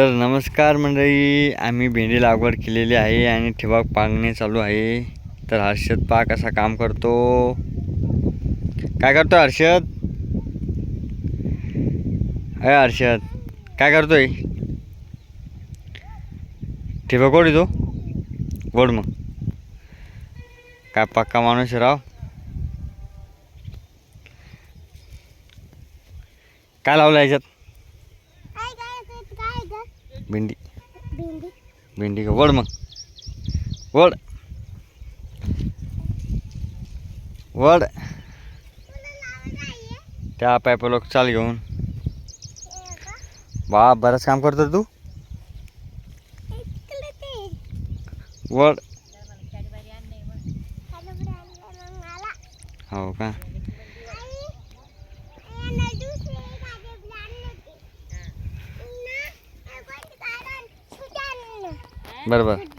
तर नमस्कार मंडळी आम्ही भेंडी लागवड केलेली आहे आणि ठिबक पागणे चालू आहे. तर हर्षद पा कसा काम करतो? काय करतो हर्षद? अय हर्षद काय करतोय? ठिबक ओढी तो? गोड मग. काय पक्का माणूस राव? काय लावलं याच्यात? भेंडी. भेंडी. का? वड मग. वड. वड. त्या पायप लोक चाल घेऊन. बा बरंच काम करतो तू. वड. हो का? Merhaba.